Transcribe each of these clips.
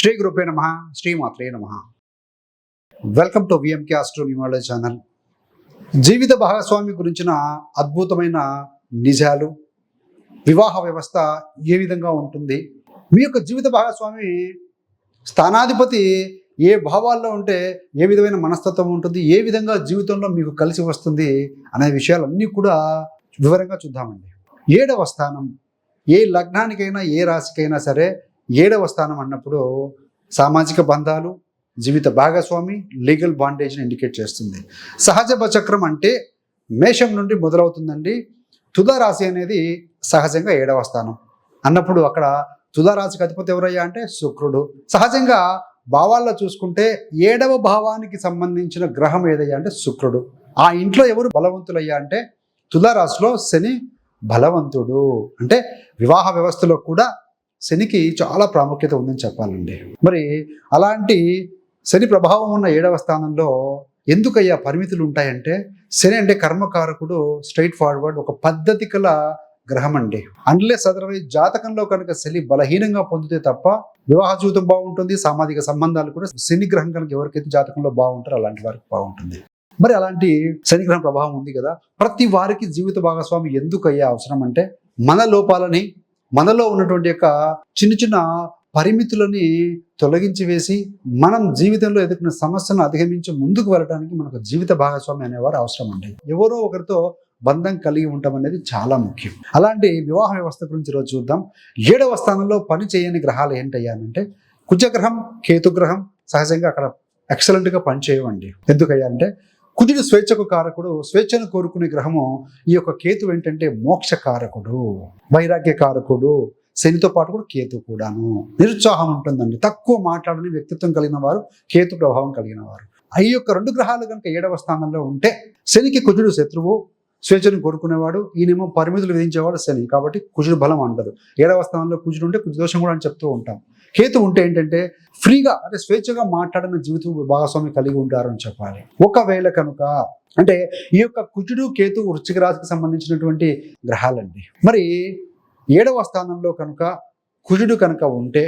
శ్రీ గురుపే నమ శ్రీమాత్రే నమ. Welcome to VMK astro numerology channel జీవిత భాగస్వామి గురించిన అద్భుతమైన నిజాలు వివాహ వ్యవస్థ ఏ విధంగా ఉంటుంది మీ యొక్క జీవిత భాగస్వామి స్థానాధిపతి ఏ భావాల్లో ఉంటే ఏ విధమైన మనస్తత్వం ఉంటుంది ఏ విధంగా జీవితంలో మీకు కలిసి వస్తుంది అనే విషయాలన్నీ కూడా వివరంగా చూద్దామండి. ఏడవ స్థానం ఏ లగ్నానికైనా ఏ రాశికైనా సరే ఏడవ స్థానం అన్నప్పుడు సామాజిక బంధాలు జీవిత భాగస్వామి లీగల్ బాండేజ్ని ఇండికేట్ చేస్తుంది. సహజ చక్రం అంటే మేషం నుండి మొదలవుతుందండి. తులా రాశి అనేది సహజంగా ఏడవ స్థానం. అన్నప్పుడు అక్కడ తులా రాశికి అధిపతి ఎవరయ్యా అంటే శుక్రుడు. సహజంగా భావాల్లో చూసుకుంటే ఏడవ భావానికి సంబంధించిన గ్రహం ఏదయ్యా అంటే శుక్రుడు. ఆ ఇంట్లో ఎవరు బలవంతులయ్యా అంటే తులారాశిలో శని బలవంతుడు. అంటే వివాహ వ్యవస్థలో కూడా శనికి చాలా ప్రాముఖ్యత ఉందని చెప్పాలండి. మరి అలాంటి శని ప్రభావం ఉన్న ఏడవ స్థానంలో ఎందుకయ్యా పరిమితులు ఉంటాయంటే శని అంటే కర్మకారకుడు స్ట్రైట్ ఫార్వర్డ్ ఒక పద్ధతి కల గ్రహం అండి అన్లెస్ అదర్వైజ్ జాతకంలో కనుక శని బలహీనంగా పొందితే తప్ప వివాహ జీవితం బాగుంటుంది సామాజిక సంబంధాలు కూడా శని గ్రహం కనుక ఎవరికైతే జాతకంలో బాగుంటారో అలాంటి వారికి బాగుంటుంది. మరి అలాంటి శనిగ్రహం ప్రభావం ఉంది కదా ప్రతి వారికి జీవిత భాగస్వామి ఎందుకు అయ్యే అవసరం అంటే మన లోపాలని మనలో ఉన్నటువంటి యొక్క చిన్న చిన్న పరిమితులని తొలగించి వేసి మనం జీవితంలో ఎదుర్కొన్న సమస్యను అధిగమించి ముందుకు వెళ్ళడానికి మనకు జీవిత భాగస్వామి అనేవారు అవసరం అండి. ఎవరో ఒకరితో బంధం కలిగి ఉండటం అనేది చాలా ముఖ్యం. అలాంటి వివాహ వ్యవస్థ గురించి ఈరోజు చూద్దాం. ఏడవ స్థానంలో పని చేయని గ్రహాలు ఏంటయ్యానంటే కుజగ్రహం కేతుగ్రహం సహజంగా అక్కడ ఎక్సలెంట్గా పనిచేయవండి ఎందుకయ్యా కుదిరి స్వేచ్ఛకు కారకుడు స్వేచ్ఛను కోరుకునే గ్రహము ఈ యొక్క కేతు ఏంటంటే మోక్ష కారకుడు వైరాగ్య కారకుడు శనితో పాటు కూడా కేతు కూడాను. నిరుత్సాహం ఉంటుందండి. తక్కువ మాట్లాడని వ్యక్తిత్వం కలిగిన వారు కేతు ప్రభావం కలిగిన వారు. ఈ యొక్క రెండు గ్రహాలు కనుక ఏడవ స్థానంలో ఉంటే శనికి కుజుడు శత్రువు స్వేచ్ఛను కోరుకునేవాడు ఈయనేమో పరిమితులు విధించేవాడు శని. కాబట్టి కుజుడు బలం అంటారు ఏడవ స్థానంలో కుజుడు ఉంటే కుజు దోషం కూడా అని చెప్తూ ఉంటాం. కేతు ఉంటే ఏంటంటే ఫ్రీగా అంటే స్వేచ్ఛగా మాట్లాడిన జీవితం భాగస్వామి కలిగి ఉంటారని చెప్పాలి. ఒకవేళ కనుక అంటే ఈ యొక్క కుజుడు కేతు వృశ్చిక రాశికి సంబంధించినటువంటి గ్రహాలండి. మరి ఏడవ స్థానంలో కనుక కుజుడు కనుక ఉంటే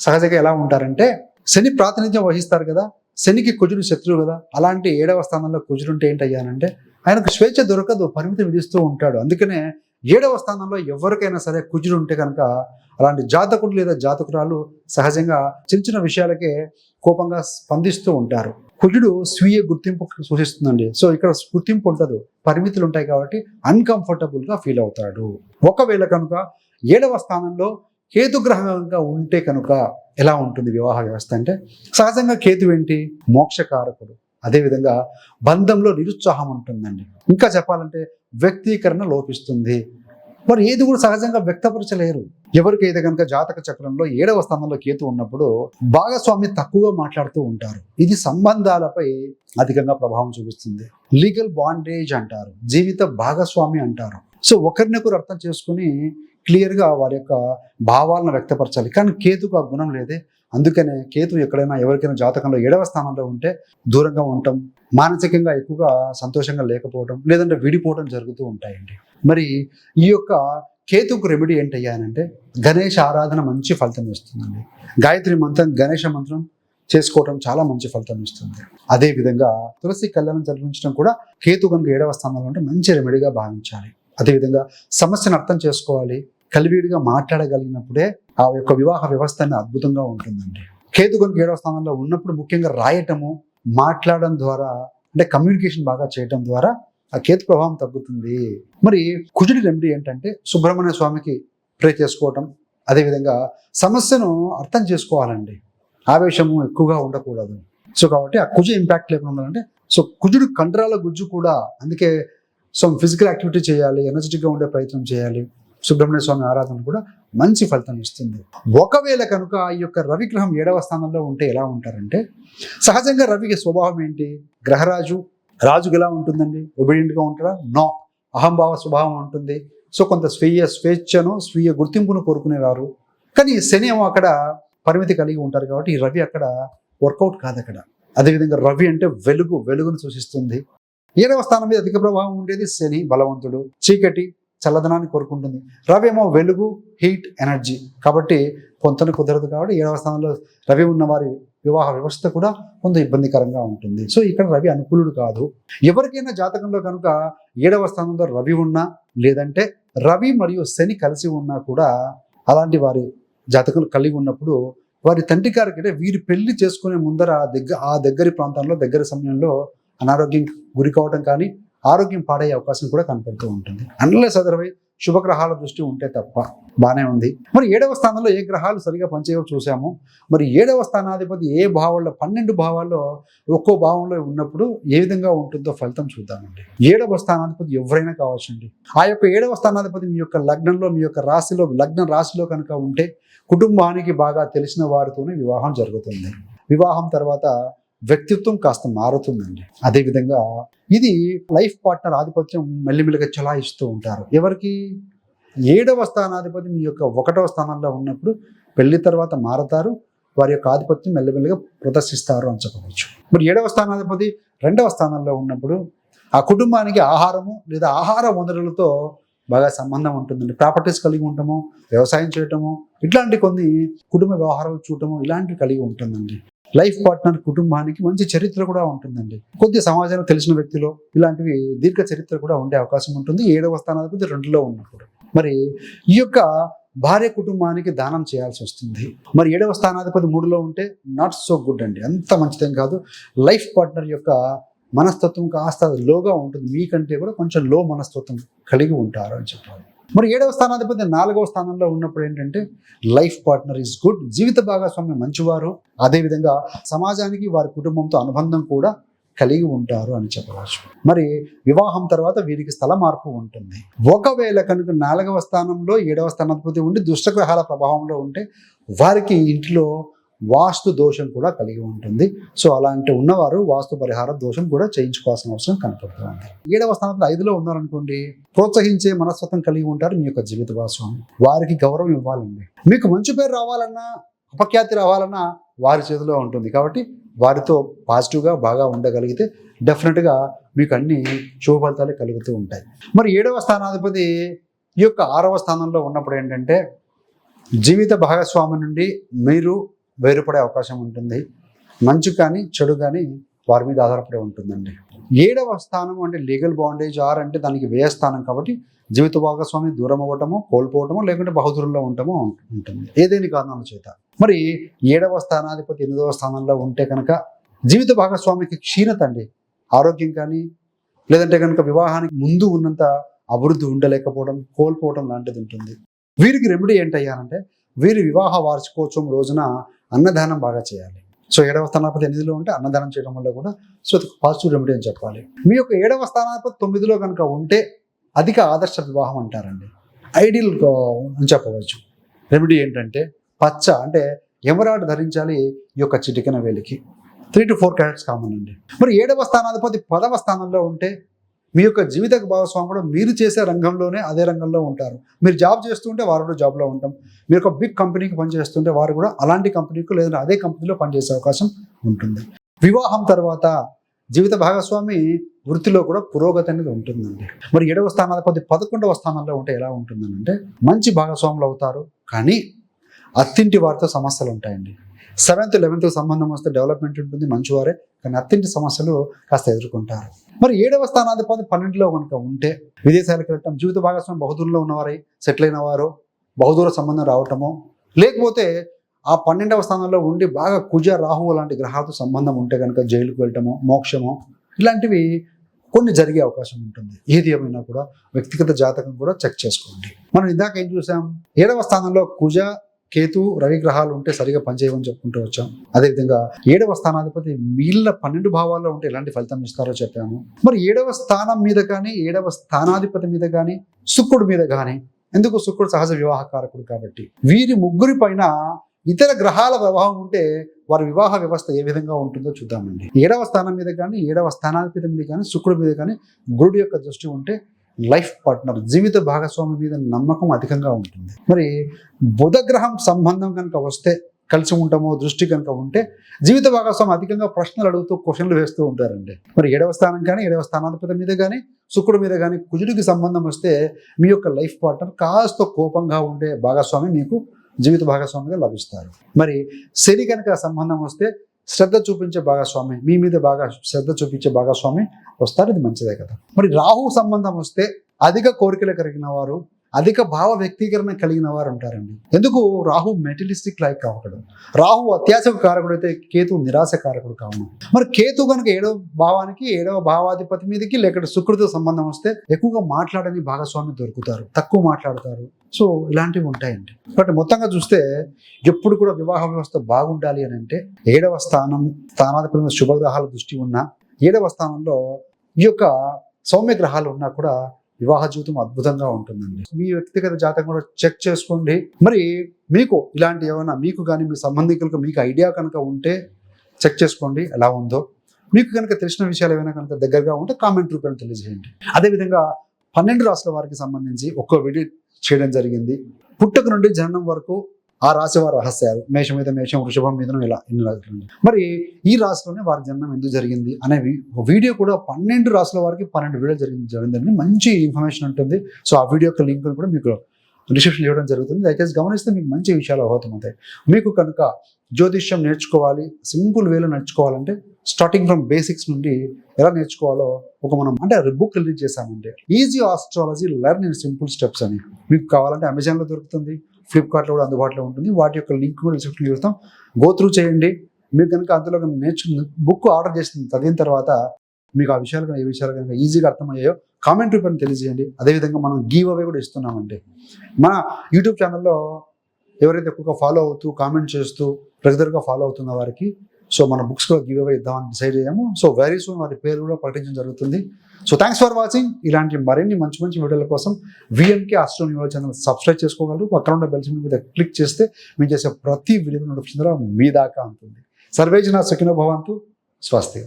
సహజంగా ఎలా ఉంటారంటే శని ప్రాతినిధ్యం వహిస్తారు కదా శనికి కుజుడు శత్రువు కదా అలాంటి ఏడవ స్థానంలో కుజుడు ఉంటే ఏంటయ్యానంటే ఆయనకు స్వేచ్ఛ దొరకదు పరిమితి విధిస్తూ ఉంటాడు. అందుకనే ఏడవ స్థానంలో ఎవరికైనా సరే కుజుడు ఉంటే కనుక అలాంటి జాతకుడు లేదా జాతకురాలు సహజంగా చిన్న చిన్న విషయాలకే కోపంగా స్పందిస్తూ ఉంటారు. కుజుడు స్వీయ గుర్తింపు సూచిస్తుందండి. సో ఇక్కడ గుర్తింపు ఉండదు పరిమితులు ఉంటాయి కాబట్టి అన్కంఫర్టబుల్గా ఫీల్ అవుతాడు. ఒకవేళ కనుక ఏడవ స్థానంలో కేతుగ్రహంగా ఉంటే కనుక ఎలా ఉంటుంది వివాహ వ్యవస్థ అంటే? సహజంగా కేతు ఏంటి? మోక్షకారకుడు. అదేవిధంగా బంధంలో నిరుత్సాహం ఉంటుందండి. ఇంకా చెప్పాలంటే వ్యక్తీకరణ లోపిస్తుంది. మరి ఏది కూడా సహజంగా వ్యక్తపరచలేరు. ఎవరికైతే కనుక జాతక చక్రంలో ఏడవ స్థానంలో కేతు ఉన్నప్పుడు భాగస్వామి తక్కువగా మాట్లాడుతూ ఉంటారు. ఇది సంబంధాలపై అధికంగా ప్రభావం చూపిస్తుంది. లీగల్ బాండేజ్ అంటారు. జీవిత భాగస్వామి అంటారు. సో ఒకరినొకరు అర్థం చేసుకుని క్లియర్గా వారి యొక్క భావాలను వ్యక్తపరచాలి. కానీ కేతుకు ఆ గుణం లేదే. అందుకనే కేతు ఎక్కడైనా ఎవరికైనా జాతకంలో ఏడవ స్థానంలో ఉంటే దూరంగా ఉండటం మానసికంగా ఎక్కువగా సంతోషంగా లేకపోవడం లేదంటే విడిపోవడం జరుగుతూ ఉంటాయండి. మరి ఈ యొక్క కేతుకు రెమెడీ ఏంటయ్యానంటే గణేష ఆరాధన మంచి ఫలితం ఇస్తుందండి. గాయత్రి మంత్రం గణేష మంత్రం చేసుకోవడం చాలా మంచి ఫలితం ఇస్తుంది. అదేవిధంగా తులసి కళ్యాణం జరిపించడం కూడా కేతు కనుక ఏడవ స్థానంలో ఉంటే మంచి రెమెడీగా భావించాలి. అదేవిధంగా సమస్యను అర్థం చేసుకోవాలి. కలివిడిగా మాట్లాడగలిగినప్పుడే ఆ యొక్క వివాహ వ్యవస్థ అనేది అద్భుతంగా ఉంటుందండి. కేతు కనుక ఏడవ స్థానంలో ఉన్నప్పుడు ముఖ్యంగా రాయటము మాట్లాడడం ద్వారా అంటే కమ్యూనికేషన్ బాగా చేయటం ద్వారా ఆ కేతు ప్రభావం తగ్గుతుంది. మరి కుజుడి రెమెడీ ఏంటంటే సుబ్రహ్మణ్య స్వామికి ప్రే చేసుకోవటం అదేవిధంగా సమస్యను అర్థం చేసుకోవాలండి. ఆవేశము ఎక్కువగా ఉండకూడదు. సో కాబట్టి ఆ కుజు ఇంపాక్ట్ లేకుండా ఉండాలంటే సో కుజుడు కండరాల గుజ్జు కూడా అందుకే సో ఫిజికల్ యాక్టివిటీ చేయాలి ఎనర్జెటిక్గా ఉండే ప్రయత్నం చేయాలి. సుబ్రహ్మణ్య స్వామి ఆరాధన కూడా మంచి ఫలితం ఇస్తుంది. ఒకవేళ కనుక ఈ యొక్క రవి గ్రహం ఏడవ స్థానంలో ఉంటే ఎలా ఉంటారంటే సహజంగా రవికి స్వభావం ఏంటి? గ్రహరాజు రాజుకి ఎలా ఉంటుందండి? ఒబిడియంట్గా ఉంటారా నో అహంభావ స్వభావం ఉంటుంది. సో కొంత స్వీయ స్వేచ్ఛను స్వీయ గుర్తింపును కోరుకునేవారు. కానీ శని ఏమో అక్కడ పరిమితి కలిగి ఉంటారు కాబట్టి ఈ రవి అక్కడ వర్కౌట్ కాదు అక్కడ. అదేవిధంగా రవి అంటే వెలుగు వెలుగును సూచిస్తుంది. ఏడవ స్థానం మీద అధిక ప్రభావం ఉండేది శని బలవంతుడు. చీకటి చల్లదనాన్ని కోరుకుంటుంది. రవి ఏమో వెలుగు హీట్ ఎనర్జీ. కాబట్టి పొంతన కుదరదు కాబట్టి ఏడవ స్థానంలో రవి ఉన్న వారి వివాహ వ్యవస్థ కూడా కొంత ఇబ్బందికరంగా ఉంటుంది. సో ఇక్కడ రవి అనుకూలుడు కాదు. ఎవరికైనా జాతకంలో కనుక ఏడవ స్థానంలో రవి ఉన్నా లేదంటే రవి మరియు శని కలిసి ఉన్నా కూడా అలాంటి వారి జాతకం కలిగి ఉన్నప్పుడు వారి తండ్రి గారికి అంటే వీరి పెళ్ళి చేసుకునే ముందర ఆ దగ్గర ఆ దగ్గరి ప్రాంతంలో దగ్గర సమయంలో అనారోగ్యం గురి కావడం కానీ ఆరోగ్యం పాడయ్యే అవకాశం కూడా కనపడుతూ ఉంటుంది. అన్లెస్ అదర్వైజ్ శుభగ్రహాల దృష్టి ఉంటే తప్ప బాగానే ఉంది. మరి ఏడవ స్థానంలో ఏ గ్రహాలు సరిగా పనిచేయో చూసాము. మరి ఏడవ స్థానాధిపతి ఏ భావాల్లో పన్నెండు భావాల్లో ఒక్కో భావంలో ఉన్నప్పుడు ఏ విధంగా ఉంటుందో ఫలితం చూద్దామండి. ఏడవ స్థానాధిపతి ఎవరైనా కావచ్చండి. ఆ యొక్క ఏడవ స్థానాధిపతి మీ యొక్క లగ్నంలో మీ యొక్క రాశిలో లగ్నం రాశిలో కనుక ఉంటే కుటుంబానికి బాగా తెలిసిన వారితోనే వివాహం జరుగుతుంది. వివాహం తర్వాత వ్యక్తిత్వం కాస్త మారుతుందండి. అదేవిధంగా ఇది లైఫ్ పార్ట్నర్ ఆధిపత్యం మెల్లిమెల్లిగా చలాయిస్తూ ఉంటారు. ఎవరికి ఏడవ స్థానాధిపతి మీ యొక్క ఒకటవ స్థానంలో ఉన్నప్పుడు పెళ్ళి తర్వాత మారతారు వారి యొక్క ఆధిపత్యం మెల్లమెల్లగా ప్రదర్శిస్తారు అని చెప్పవచ్చు. మరి ఏడవ స్థానాధిపతి రెండవ స్థానంలో ఉన్నప్పుడు ఆ కుటుంబానికి ఆహారము లేదా ఆహార వనరులతో బాగా సంబంధం ఉంటుందండి. ప్రాపర్టీస్ కలిగి ఉండటము వ్యవసాయం చేయటము ఇట్లాంటి కొన్ని కుటుంబ వ్యవహారాలు చూడటము ఇలాంటివి కలిగి ఉంటుందండి. లైఫ్ పార్ట్నర్ కుటుంబానికి మంచి చరిత్ర కూడా ఉంటుందండి. కొద్ది సమాజంలో తెలిసిన వ్యక్తిలో ఇలాంటివి దీర్ఘ చరిత్ర కూడా ఉండే అవకాశం ఉంటుంది. ఏడవ స్థానాధిపతి రెండులో ఉన్నప్పుడు. మరి ఈ యొక్క భార్య కుటుంబానికి దానం చేయాల్సి వస్తుంది. మరి ఏడవ స్థానాధిపతి మూడులో ఉంటే నాట్ సో గుడ్ అండి. అంత మంచిదేం కాదు. లైఫ్ పార్ట్నర్ యొక్క మనస్తత్వం కాస్త లోగా ఉంటుంది. మీకంటే కూడా కొంచెం లో మనస్తత్వం కలిగి ఉంటారు అని చెప్పాలి. మరి ఏడవ స్థానాధిపతి నాలుగవ స్థానంలో ఉన్నప్పుడు ఏంటంటే లైఫ్ పార్ట్నర్ ఈజ్ గుడ్ జీవిత భాగస్వామి మంచివారు అదేవిధంగా సమాజానికి వారి కుటుంబంతో అనుబంధం కూడా కలిగి ఉంటారు అని చెప్పవచ్చు. మరి వివాహం తర్వాత వీరికి స్థల మార్పు ఉంటుంది. ఒకవేళ కనుక నాలుగవ స్థానంలో ఏడవ స్థానాధిపతి ఉండి దుష్టగ్రహాల ప్రభావంలో ఉంటే వారికి ఇంట్లో వాస్తు దోషం కూడా కలిగి ఉంటుంది. సో అలాంటి ఉన్నవారు వాస్తు పరిహార దోషం కూడా చేయించుకోవాల్సిన అవసరం కనపడుతుంది ఏడవ స్థానంలో ఐదులో ఉన్నారనుకోండి ప్రోత్సహించే మనస్తత్వం కలిగి ఉంటారు మీ యొక్క జీవిత భాగస్వామి వారికి గౌరవం ఇవ్వాలండి. మీకు మంచి పేరు రావాలన్నా అపఖ్యాతి రావాలన్నా వారి చేతిలో ఉంటుంది. కాబట్టి వారితో పాజిటివ్గా బాగా ఉండగలిగితే డెఫినెట్గా మీకు అన్ని శుభ ఫలితాలు కలుగుతూ ఉంటాయి. మరి ఏడవ స్థానాధిపతి ఈ యొక్క ఆరవ స్థానంలో ఉన్నప్పుడు ఏంటంటే జీవిత భాగస్వామి నుండి మీరు వేరుపడే అవకాశం ఉంటుంది. మంచి కానీ చెడు కానీ వారి మీద ఆధారపడి ఉంటుందండి. ఏడవ స్థానం అంటే లీగల్ బాండేజ్ ఆర్ అంటే దానికి వ్యయ స్థానం కాబట్టి జీవిత భాగస్వామి దూరం అవ్వటము కోల్పోవటము లేకుంటే బహుదూరంలో ఉండటము ఉంటుంది. ఏదేని కారణాల చేత? మరి ఏడవ స్థానాధిపతి ఎనిమిదవ స్థానంలో ఉంటే కనుక జీవిత భాగస్వామికి క్షీణత అండి. ఆరోగ్యం కానీ లేదంటే కనుక వివాహానికి ముందు ఉన్నంత అభివృద్ధి ఉండలేకపోవడం కోల్పోవడం లాంటిది ఉంటుంది. వీరికి రెమెడీ ఏంటయ్యానంటే వీరి వివాహ వార్షికోత్సవం రోజున అన్నదానం బాగా చేయాలి. సో ఏడవ స్థానాధిపతి ఎనిమిదిలో ఉంటే అన్నదానం చేయడం వల్ల కూడా సో అది పాజిటివ్ రెమెడీ అని చెప్పాలి. మీ యొక్క ఏడవ స్థానాధిపతి తొమ్మిదిలో కనుక ఉంటే అధిక ఆదర్శ వివాహం అంటారండి. ఐడియల్ అని చెప్పవచ్చు. రెమెడీ ఏంటంటే పచ్చ అంటే ఎమరాడ్ ధరించాలి ఈ యొక్క చిటికెన వేలికి. Three to four carats common అండి. మరి ఏడవ స్థానాధిపతి పదవ స్థానంలో ఉంటే మీ యొక్క జీవిత భాగస్వామి కూడా మీరు చేసే రంగంలోనే అదే రంగంలో ఉంటారు. మీరు జాబ్ చేస్తుంటే వారు కూడా జాబ్లో ఉంటాం. మీరు ఒక బిగ్ కంపెనీకి పనిచేస్తుంటే వారు కూడా అలాంటి కంపెనీకి లేదంటే అదే కంపెనీలో పనిచేసే అవకాశం ఉంటుంది. వివాహం తర్వాత జీవిత భాగస్వామి వృత్తిలో కూడా పురోగతి అనేది ఉంటుందండి. మరి ఏడవ స్థానాధిపతి పదకొండవ స్థానంలో ఉంటే ఎలా ఉంటుందని అంటే మంచి భాగస్వాములు అవుతారు. కానీ అత్తింటి వారితో సమస్యలు ఉంటాయండి. సెవెంత్ లెవెన్త్ సంబంధం వస్తే డెవలప్మెంట్ ఉంటుంది మంచివారే. కానీ అత్తింటి సమస్యలు కాస్త ఎదుర్కొంటారు. మరి ఏడవ స్థానాధిపతి పన్నెండులో కనుక ఉంటే విదేశాలకు వెళ్ళటం జీవిత భాగస్వామి బహుదూరంలో ఉన్నవారై సెటిల్ అయిన వారు బహుదూర సంబంధం రావటము లేకపోతే ఆ పన్నెండవ స్థానంలో ఉండి బాగా కుజ రాహువు లాంటి గ్రహాలతో సంబంధం ఉంటే కనుక జైలుకు వెళ్ళటము మోక్షము ఇలాంటివి కొన్ని జరిగే అవకాశం ఉంటుంది. ఏది ఏమైనా కూడా వ్యక్తిగత జాతకం కూడా చెక్ చేసుకోండి. మనం ఇందాక ఏం చూసాం? ఏడవ స్థానంలో కుజ కేతు రవి గ్రహాలు ఉంటే సరిగా పనిచేయమని చెప్పుకుంటూ వచ్చాం. అదేవిధంగా ఏడవ స్థానాధిపతి మిగిలిన పన్నెండు భావాల్లో ఉంటే ఎలాంటి ఫలితం ఇస్తారో చెప్పాము. మరి ఏడవ స్థానం మీద కానీ ఏడవ స్థానాధిపతి మీద కానీ శుక్రుడి మీద కానీ ఎందుకు శుక్రుడు సహజ వివాహకారకుడు కాబట్టి? వీరి ముగ్గురి పైన ఇతర గ్రహాల ప్రభావం ఉంటే వారి వివాహ వ్యవస్థ ఏ విధంగా ఉంటుందో చూద్దామండి. ఏడవ స్థానం మీద కానీ ఏడవ స్థానాధిపతి మీద కానీ శుక్రుడి మీద కానీ గురుడు యొక్క దృష్టి ఉంటే లైఫ్ పార్ట్నర్ జీవిత భాగస్వామి మీద నమ్మకం అధికంగా ఉంటుంది. మరి బుధగ్రహం సంబంధం కనుక వస్తే కలిసి ఉంటామో దృష్టి కనుక ఉంటే జీవిత భాగస్వామి అధికంగా ప్రశ్నలు అడుగుతూ క్వశ్చన్లు వేస్తూ ఉంటారండి. మరి ఏడవ స్థానం కానీ ఏడవ స్థానాధిపతి మీద కానీ శుక్రుడి మీద కానీ కుజుడికి సంబంధం వస్తే మీ యొక్క లైఫ్ పార్ట్నర్ కాస్త కోపంగా ఉండే భాగస్వామి మీకు జీవిత భాగస్వామిగా లభిస్తారు. మరి శని కనుక సంబంధం వస్తే శ్రద్ధ చూపించే భాగస్వామి మీ మీద బాగా శ్రద్ధ చూపించే భాగస్వామి వస్తారు ఇది మంచిదే కదా. మరి రాహు సంబంధం వస్తే అధిక కోరికలు కలిగిన వారు అధిక భావ వ్యక్తీకరణ కలిగిన వారు ఉంటారండి. ఎందుకు? రాహు మెటలిస్టిక్ లైక్ కావడం రాహు అత్యాశకు కారకుడు అయితే కేతు నిరాశ కారకుడు కావడం మరి కేతు కనుక ఏడవ భావానికి ఏడవ భావాధిపతి మీదకి లేకపోతే శుక్రుడితో సంబంధం వస్తే ఎక్కువగా మాట్లాడని భాగస్వామి దొరుకుతారు. తక్కువ మాట్లాడతారు. సో ఇలాంటివి ఉంటాయండి. బట్ మొత్తంగా చూస్తే ఎప్పుడు కూడా వివాహ వ్యవస్థ బాగుండాలి అని అంటే ఏడవ స్థానం స్థానాధిపతి శుభగ్రహాల దృష్టి ఉన్న ఏడవ స్థానంలో ఈ యొక్క సౌమ్య గ్రహాలు ఉన్నా కూడా వివాహ జీవితం అద్భుతంగా ఉంటుందండి. మీ వ్యక్తిగత జాతకం కూడా చెక్ చేసుకోండి. మరి మీకు ఇలాంటి ఏమైనా మీకు కానీ మీ సంబంధికులకు మీకు ఐడియా కనుక ఉంటే చెక్ చేసుకోండి. ఎలా ఉందో. మీకు కనుక తెలిసిన విషయాలు ఏమైనా కనుక దగ్గరగా ఉంటే కామెంట్ రూపంలో తెలియజేయండి. అదేవిధంగా పన్నెండు రాష్ట్రాల వారికి సంబంధించి ఒక్కో వీడియో చేయడం జరిగింది. పుట్టుక నుండి జననం వరకు ఆ రాశి వారి రహస్యాలు. మేషం మీద మేషం వృషభం మీద ఇలా ఎన్ని రాశులు మరి ఈ రాశిలోనే వారి జన్మం ఎందుకు జరిగింది అనేవి వీడియో కూడా పన్నెండు రాశుల వారికి పన్నెండు వీడియో జరిగింది జరిగిందని మంచి ఇన్ఫర్మేషన్ ఉంటుంది. సో ఆ వీడియో యొక్క లింక్ కూడా మీకు డిస్క్రిప్షన్ ఇవ్వడం జరుగుతుంది. దయచేసి గమనిస్తే మీకు మంచి విషయాలు అవుతాయి. మీకు కనుక జ్యోతిష్యం నేర్చుకోవాలి సింపుల్ వేలో నేర్చుకోవాలంటే స్టార్టింగ్ ఫ్రమ్ బేసిక్స్ నుండి ఎలా నేర్చుకోవాలో ఒక మనం అంటే బుక్ రిలీజ్ చేశామంటే easy astrology learn in simple steps అని. మీకు కావాలంటే అమెజాన్లో దొరుకుతుంది. ఫ్లిప్కార్ట్లో కూడా అందుబాటులో ఉంటుంది. వాటి యొక్క లింక్ కూడా డిస్క్రిప్షన్ చూస్తాం గో త్రూ చేయండి. మీరు కనుక అందులో కనుక నేర్చు బుక్ ఆర్డర్ చేసిన చదివిన తర్వాత మీకు ఆ విషయాలు కనుక ఏ విషయాలు కనుక ఈజీగా అర్థమయ్యాయో కామెంట్ రూపాయలు తెలియజేయండి. అదేవిధంగా మనం గివ్ అవే కూడా ఇస్తున్నామండి. మన యూట్యూబ్ ఛానల్లో ఎవరైతే ఎక్కువగా ఫాలో అవుతూ కామెంట్ చేస్తూ రెగ్యులర్గా ఫాలో అవుతున్న వారికి సో మన బుక్స్ కూడా గివ్ అవే ఇద్దామని డిసైడ్ అయ్యాము. సో వెరీ సూన్ వారి పేరు కూడా ప్రకటించడం జరుగుతుంది. సో థ్యాంక్స్ ఫర్ వాచింగ్ ఇలాంటి మరిన్ని మంచి మంచి వీడియోల కోసం VMK astro news channel subscribe చేసుకోగలరు. పక్కన ఉన్న బెల్స్ మీద క్లిక్ చేస్తే మేము చేసే ప్రతి వీడియో నోటిఫికేషన్ ద్వారా మీ దాకా ఉంటుంది సర్వేజన సుఖినో భవంతు. స్వస్తి.